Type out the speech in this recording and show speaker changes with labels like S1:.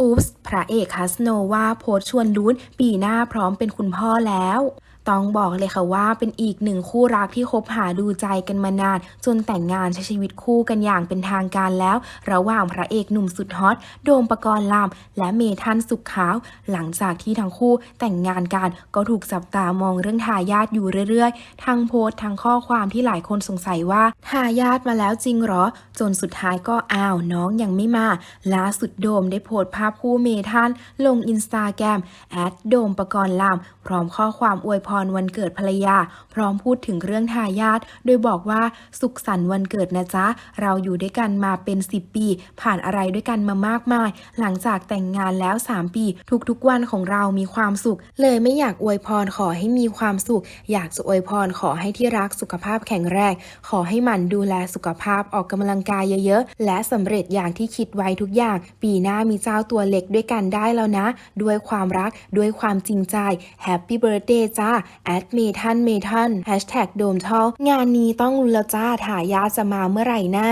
S1: อุ๊ปส์พระเอกคัสโนวาโพสชวนลุ้นปีหน้าพร้อมเป็นคุณพ่อแล้ว ต้องบอกเลยค่ะว่าเป็นอีกหนึ่งคู่รักที่คบหาดูใจกันมานาน จนแต่งงานใช้ชีวิตคู่กันอย่างเป็นทางการแล้ว ระหว่างพระเอกหนุ่มสุดฮอตโดมปกรณ์ลาม และเมทันสุขขาว หลังจากที่ทั้งคู่แต่งงานกันก็ถูกจับตามองเรื่องทายาทอยู่เรื่อยๆ ทั้งโพสต์ทั้งข้อความที่หลายคนสงสัยว่าทายาทมาแล้วจริงหรอ จนสุดท้ายก็อ้าวน้องยังไม่มาล่าสุดโดมได้โพสต์ภาพคู่เมทันลงอินสตาแกรมแอดโดมปกรณ์ลามพร้อมข้อความอวยพรวันเกิดภรรยา พร้อมพูดถึงเรื่องทายาทโดยบอกว่าสุขสันต์วันเกิดนะจ๊ะ เราอยู่ด้วยกันมาเป็น 10 ปี ผ่านอะไรด้วยกันมามากมาย หลังจากแต่งงานแล้ว 3 ปี ทุกๆวันของเรามีความสุข เลยไม่อยากอวยพรขอให้มีความสุข อยากจะอวยพรขอให้ที่รักสุขภาพแข็งแรงขอให้หมันดูแลสุขภาพออกกำลังกายเยอะๆ และสำเร็จอย่างที่คิดไว้ทุกอย่าง ปีหน้ามีเจ้าตัวเล็กด้วยกันได้แล้วนะ ด้วยความรักด้วยความจริงใจ Happy Birthday จ้าแอดเมทันเมทันแฮชแท็กโดมทองงานนี้ต้องลุ้นแล้วจ้าถ่ายาจะมาเมื่อไหร่นะ